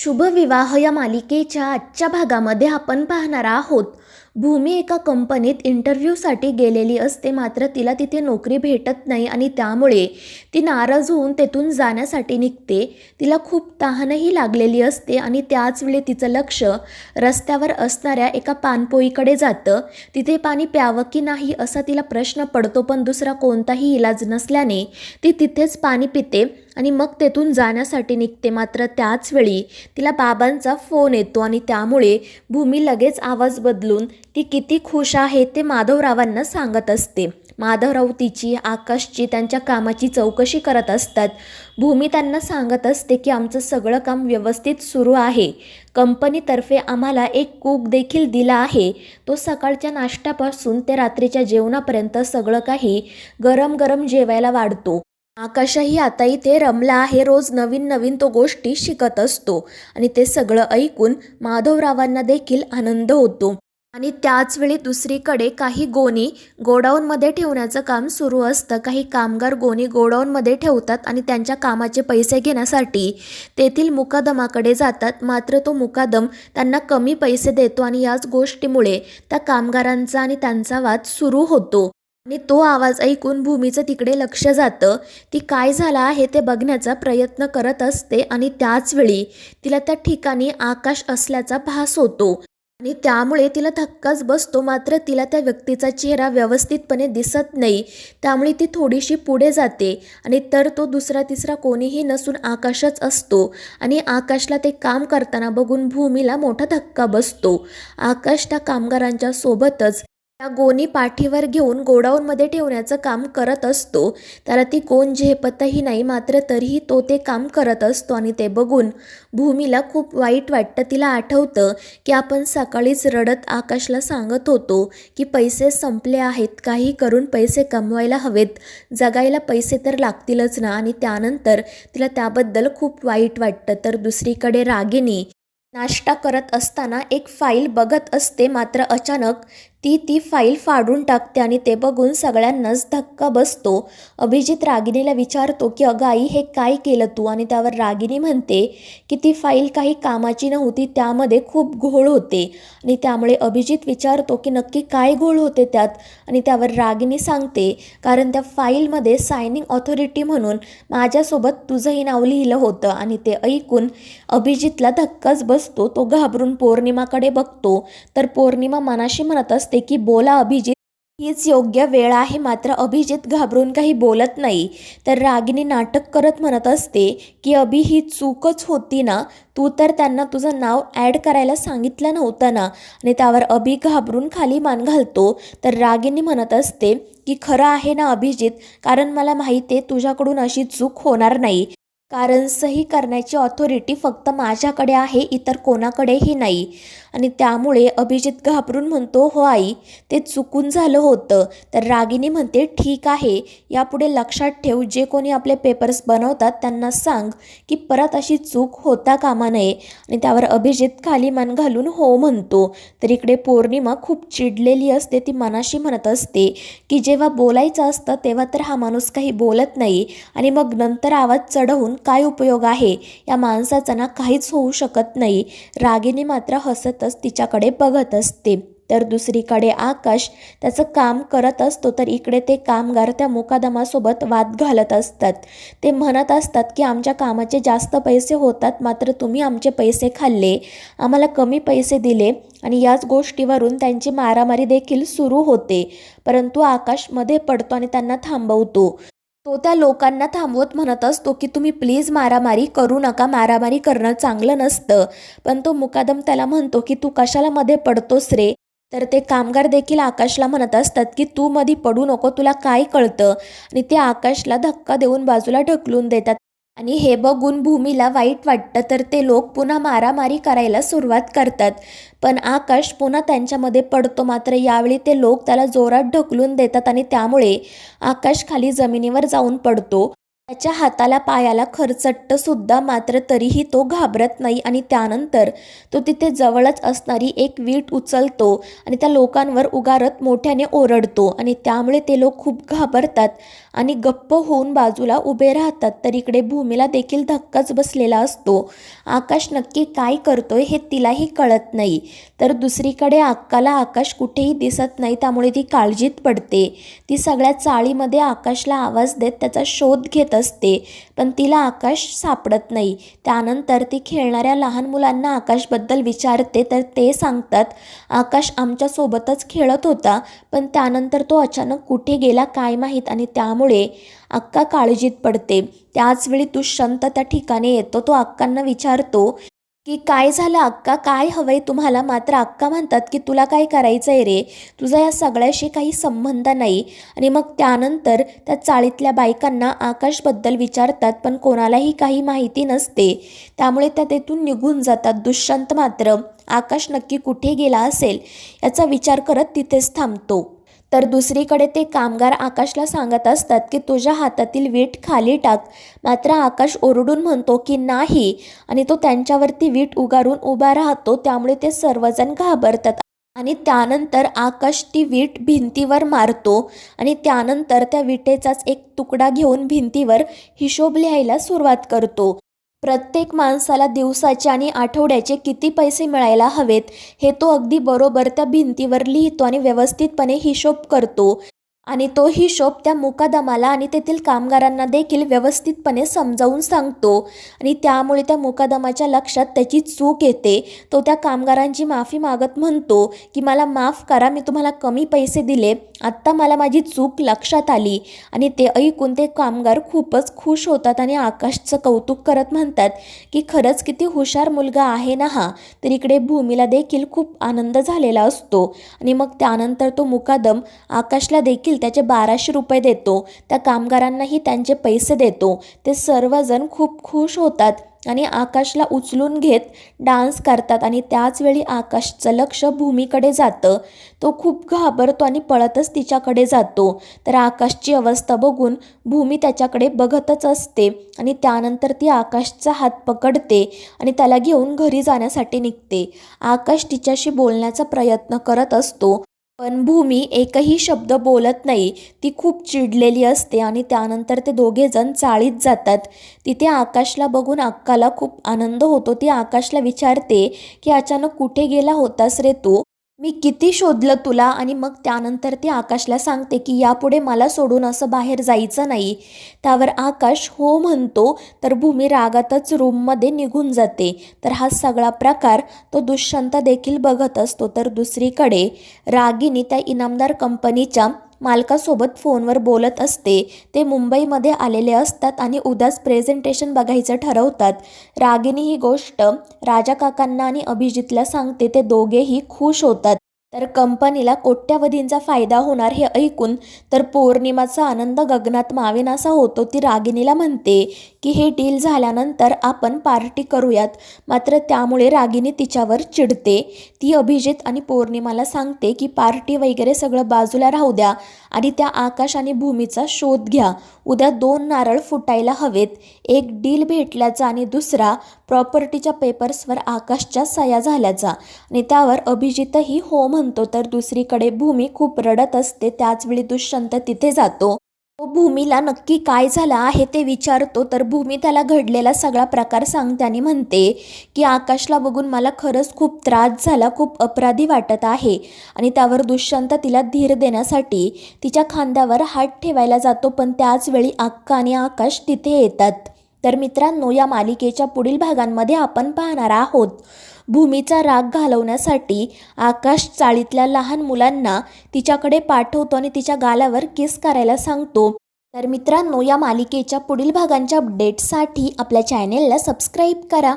शुभविवाह या मालिकेच्या आजच्या भागामध्ये आपण पाहणार आहोत. भूमी एका कंपनीत इंटरव्ह्यूसाठी गेलेली असते मात्र तिला तिथे नोकरी भेटत नाही आणि त्यामुळे ती नाराज होऊन तेथून जाण्यासाठी निघते. तिला खूप तहानही लागलेली असते आणि त्याच वेळी तिचं लक्ष रस्त्यावर असणाऱ्या एका पानपोईकडे जातं. तिथे पाणी प्यावं की नाही असा तिला प्रश्न पडतो पण दुसरा कोणताही इलाज नसल्याने ती तिथेच पाणी पिते. आणि मग तेथून जाण्यासाठी निघते. मात्र त्याच वेळी तिला बाबांचा फोन येतो आणि त्यामुळे भूमी लगेच आवाज बदलून ती किती खुश आहे ते माधवरावांना सांगत असते. माधवराव तिची आकाशची त्यांच्या कामाची चौकशी करत असतात. भूमी त्यांना सांगत असते की आमचं सगळं काम व्यवस्थित सुरू आहे. कंपनीतर्फे आम्हाला एक कूक देखील दिला आहे. तो सकाळच्या नाश्त्यापासून ते रात्रीच्या जेवणापर्यंत सगळं काही गरम गरम जेवायला वाढतो. आकाशही आता इथे रमला आहे. रोज नवीन नवीन तो गोष्टी शिकत असतो. आणि ते सगळं ऐकून माधवरावांना देखील आनंद होतो. आणि त्याचवेळी दुसरीकडे काही गोणी गोडाऊनमध्ये ठेवण्याचं काम सुरू असतं. काही कामगार गोणी गोडाऊनमध्ये ठेवतात आणि त्यांच्या कामाचे पैसे घेण्यासाठी तेथील मुकादमाकडे जातात. मात्र तो मुकादम त्यांना कमी पैसे देतो आणि याच गोष्टीमुळे त्या कामगारांचा आणि त्यांचा वाद सुरू होतो. आणि तो आवाज ऐकून भूमीचं तिकडे लक्ष जातं. ती काय झालं आहे ते बघण्याचा प्रयत्न करत असते आणि त्याच वेळी तिला त्या ठिकाणी आकाश असल्याचा भास होतो. आणि त्यामुळे तिला धक्काच बसतो. मात्र तिला त्या व्यक्तीचा चेहरा व्यवस्थितपणे दिसत नाही. त्यामुळे ती थोडीशी पुढे जाते आणि तर तो दुसरा तिसरा कोणीही नसून आकाशच असतो. आणि आकाशला ते काम करताना बघून भूमीला मोठा धक्का बसतो. आकाश त्या कामगारांच्या सोबतच त्या गोणी पाठीवर घेऊन गोडाऊनमध्ये ठेवण्याचं काम करत असतो. त्याला ती कोण झेपतही नाही मात्र तरीही तो ते काम करत असतो आणि ते बघून भूमीला खूप वाईट वाटतं. तिला आठवतं की आपण सकाळीच रडत आकाशला सांगत होतो की पैसे संपले आहेत काही करून पैसे कमवायला हवेत. जगायला पैसे तर लागतीलच ना आणि त्यानंतर तिला त्याबद्दल खूप वाईट वाटतं. तर दुसरीकडे रागिनी नाश्ता करत असताना एक फाईल बघत असते मात्र अचानक ती ती फाईल फाडून टाकते आणि ते बघून सगळ्यांनाच धक्का बसतो. अभिजित रागिनीला विचारतो की अगं आई हे काय केलं तू? आणि त्यावर रागिनी म्हणते की ती फाईल काही कामाची नव्हती त्यामध्ये खूप घोळ होते. आणि त्यामुळे अभिजित विचारतो की नक्की काय घोळ होते त्यात? आणि त्यावर रागिनी सांगते कारण त्या फाईलमध्ये सायनिंग ऑथॉरिटी म्हणून माझ्यासोबत तुझंही नाव लिहिलं होतं. आणि ते ऐकून अभिजितला धक्काच बसतो. तो घाबरून पौर्णिमाकडे बघतो. तर पौर्णिमा मनाशी म्हणत असते की बोला अभिजित हीच योग्य वेळ आहे मात्र अभिजित घाबरून काही बोलत नाही. तर रागिनी नाटक करत म्हणत असते की अभि ही चूकच होती ना तू तर त्यांना तुझं नाव ॲड करायला सांगितलं नव्हतं ना. आणि त्यावर अभि घाबरून खाली मान घालतो. तर रागिनी म्हणत असते की खरं आहे ना अभिजित कारण मला माहिती आहे तुझ्याकडून अशी चूक होणार नाही. कारण सही करण्याची ऑथॉरिटी फक्त माझ्याकडे आहे इतर कोणाकडेही नाही. आणि त्यामुळे अभिजित घाबरून म्हणतो हो आई ते चुकून झालं होतं. तर रागिनी म्हणते ठीक आहे यापुढे लक्षात ठेव जे कोणी आपले पेपर्स बनवतात त्यांना सांग की परत अशी चूक होता कामा नये. आणि त्यावर अभिजित खाली मान घालून हो म्हणतो. तर इकडे पौर्णिमा खूप चिडलेली असते ती मनाशी म्हणत असते की जेव्हा बोलायचं असतं तेव्हा तर हा माणूस काही बोलत नाही. आणि मग नंतर आवाज चढवून काय उपयोग आहे? या माणसाचा ना काहीच होऊ शकत नाही. रागिनी मात्र हसतच तिच्याकडे बघत असते. तर दुसरीकडे आकाश त्याचं काम करत असतो तर इकडे ते कामगार त्या मुकादमासोबत वाद घालत असतात. ते म्हणत असतात की आमच्या कामाचे जास्त पैसे होतात मात्र तुम्ही आमचे पैसे खाल्ले. आम्हाला कमी पैसे दिले आणि याच गोष्टीवरून त्यांची मारामारी देखील सुरू होते. परंतु आकाशमध्ये पडतो आणि त्यांना थांबवतो. तो त्या लोकांना थांबवत म्हणत असतो की तुम्ही प्लीज मारामारी करू नका मारामारी करणं चांगलं नसतं. पण तो मुकादम त्याला म्हणतो की तू कशाला मध्ये पडतोस रे? तर ते कामगार देखील आकाशला म्हणत असतात की तू मधी पडू नको तुला काय कळतं? आणि ते आकाशला धक्का देऊन बाजूला ढकलून देतात. आणि हे बघून भूमीला वाईट वाटतं तर ते लोक पुन्हा मारामारी करायला सुरुवात करतात. पण आकाश पुन्हा त्यांच्यामध्ये पडतो मात्र यावेळी ते लोक त्याला जोरात ढकलून देतात आणि त्यामुळे आकाश खाली जमिनीवर जाऊन पडतो. त्याच्या हाताला पायाला खरचट्ट सुद्धा मात्र तरीही तो घाबरत नाही आणि त्यानंतर तो तिथे जवळच असणारी एक वीट उचलतो आणि त्या लोकांवर उगारत मोठ्याने ओरडतो आणि त्यामुळे ते लोक खूप घाबरतात आणि गप्प होऊन बाजूला उभे राहतात. तर इकडे भूमीला देखील धक्काच बसलेला असतो. आकाश नक्की काय करतोय हे तिलाही कळत नाही. तर दुसरीकडे अक्काला आकाश कुठेही दिसत नाही त्यामुळे ती काळजीत पडते. ती सगळ्या चाळीमध्ये आकाशला आवाज देत त्याचा शोध घेत असते. पण तिला आकाश सापडत नाही. त्यानंतर ती खेळणाऱ्या लहान मुलांना आकाशबद्दल विचारते तर ते सांगतात आकाश आमच्यासोबतच खेळत होता पण त्यानंतर तो अचानक कुठे गेला काय माहीत आणि त्यामुळे अक्का काळजीत पडते. त्याचवेळी दुष्यंत त्या ठिकाणी येतो तो अक्कांना विचारतो की काय झालं अक्का? काय हवंय तुम्हाला? मात्र अक्का म्हणतात की तुला काय करायचं आहे रे? तुझा या सगळ्याशी काही संबंध नाही. आणि मग त्यानंतर त्या चाळीतल्या बायकांना आकाशबद्दल विचारतात पण कोणालाही काही माहिती नसते. त्यामुळे त्या तेथून निघून जातात दुष्यंत मात्र. आकाश नक्की कुठे गेला असेल? याचा विचार करत तिथेच थांबतो. तर दुसरीकडे ते कामगार आकाशला सांगत असतात की तुझ्या हातातील वीट खाली टाक. मात्र आकाश ओरडून म्हणतो की नाही. आणि तो त्यांच्यावरती वीट उगारून उभा राहतो. त्यामुळे ते सर्वजण घाबरतात. आणि त्यानंतर आकाश ती वीट भिंतीवर मारतो. आणि त्यानंतर त्या विटेचाच एक तुकडा घेऊन भिंतीवर हिशोब लिहायला सुरुवात करतो. प्रत्येक माणसाला दिवसाचे आणि आठवड्याचे किती पैसे मिळायला हवेत हे तो अगदी बरोबर त्या भिंतीवर लिहितो आणि व्यवस्थितपणे हिशोब करतो. आणि तो हिशोब त्या मुकादमाला आणि तेथील कामगारांना देखील व्यवस्थितपणे समजावून सांगतो. आणि त्यामुळे त्या मुकादमाच्या लक्षात त्याची चूक येते. तो त्या कामगारांची माफी मागत म्हणतो की मला माफ करा मी तुम्हाला कमी पैसे दिले. आत्ता मला माझी चूक लक्षात आली. आणि ते ऐकून ते कामगार खूपच खुश होतात आणि आकाशचं कौतुक करत म्हणतात की खरंच किती हुशार मुलगा आहे ना हा. तर इकडे भूमीला देखील खूप आनंद झालेला असतो. आणि मग त्यानंतर तो मुकादम आकाशला देखील त्याचे बाराशे रुपये देतो. त्या कामगारांनाही त्यांचे पैसे देतो. ते सर्वजण खूप खुश होतात आणि आकाशला उचलून घेत डान्स करतात आणि त्याचवेळी आकाशचं लक्ष भूमीकडे जातं. तो खूप घाबरतो आणि पळतच तिच्याकडे जातो. तर आकाशची अवस्था बघून भूमी त्याच्याकडे बघतच असते आणि त्यानंतर ती आकाशचा हात पकडते आणि त्याला घेऊन घरी जाण्यासाठी निघते. आकाश तिच्याशी बोलण्याचा प्रयत्न करत असतो. पण भूमी एकही शब्द बोलत नाही. ती खूप चिडलेली असते आणि त्यानंतर ते दोघेजण चाळीत जातात. तिथे आकाशला बघून अक्काला खूप आनंद होतो. ती आकाशला विचारते की अचानक कुठे गेला होतास रे तू? मी किती शोधलं तुला आणि मग त्यानंतर ती आकाशला सांगते की यापुढे मला सोडून असं बाहेर जायचं नाही. त्यावर आकाश हो म्हणतो तर भूमी रागातच रूममध्ये निघून जाते. तर हा सगळा प्रकार तो दुष्यंत देखील बघत असतो. तर दुसरीकडे रागिनी त्या इनामदार कंपनीच्या मालकासोबत फोनवर बोलत असते. ते मुंबईमध्ये आलेले असतात आणि उद्याच प्रेझेंटेशन बघायचं ठरवतात. रागिनी ही गोष्ट राजा काकांना आणि अभिजितला सांगते ते दोघेही खुश होतात. तर कंपनीला कोट्यावधींचा फायदा होणार हे ऐकून तर पौर्णिमाचा आनंद गगनात मावेनासा होतो ती रागिनीला म्हणते की हे डील झाल्यानंतर आपण पार्टी करूयात. मात्र त्यामुळे रागिनी तिच्यावर चिडते. ती अभिजित आणि पौर्णिमाला सांगते की पार्टी वगैरे सगळं बाजूला राहू द्या आणि त्या आकाश आणि भूमीचा शोध घ्या. उद्या दोन नारळ फुटायला हवेत. एक डील भेटल्याचा आणि दुसरा प्रॉपर्टीच्या पेपर्सवर आकाशच्या सया झाल्याचा. आणि त्यावर अभिजितही होम म्हणतो तर दुसरीकडे भूमी खूप रडत असते त्याचवेळी दुष्यंत तिथे जातो. तो भूमीला नक्की काय झालं आहे ते विचारतो तर भूमी त्याला घडलेला सगळा प्रकार सांगते आणि म्हणते की आकाशला बघून मला खरंच खूप त्रास झाला खूप अपराधी वाटत आहे. आणि त्यावर दुष्यंत तिला धीर देण्यासाठी तिच्या खांद्यावर हात ठेवायला जातो पण त्याचवेळी अक्का आणि आकाश तिथे येतात. तर मित्रांनो या मालिकेच्या पुढील भागांमध्ये आपण पाहणार आहोत. भूमीचा राग घालवण्यासाठी आकाश चाळीतल्या लहान मुलांना तिच्याकडे पाठवतो आणि तिच्या गालावर किस करायला सांगतो. तर मित्रांनो या मालिकेच्या पुढील भागांच्या अपडेटसाठी आपल्या चॅनेलला सबस्क्राईब करा.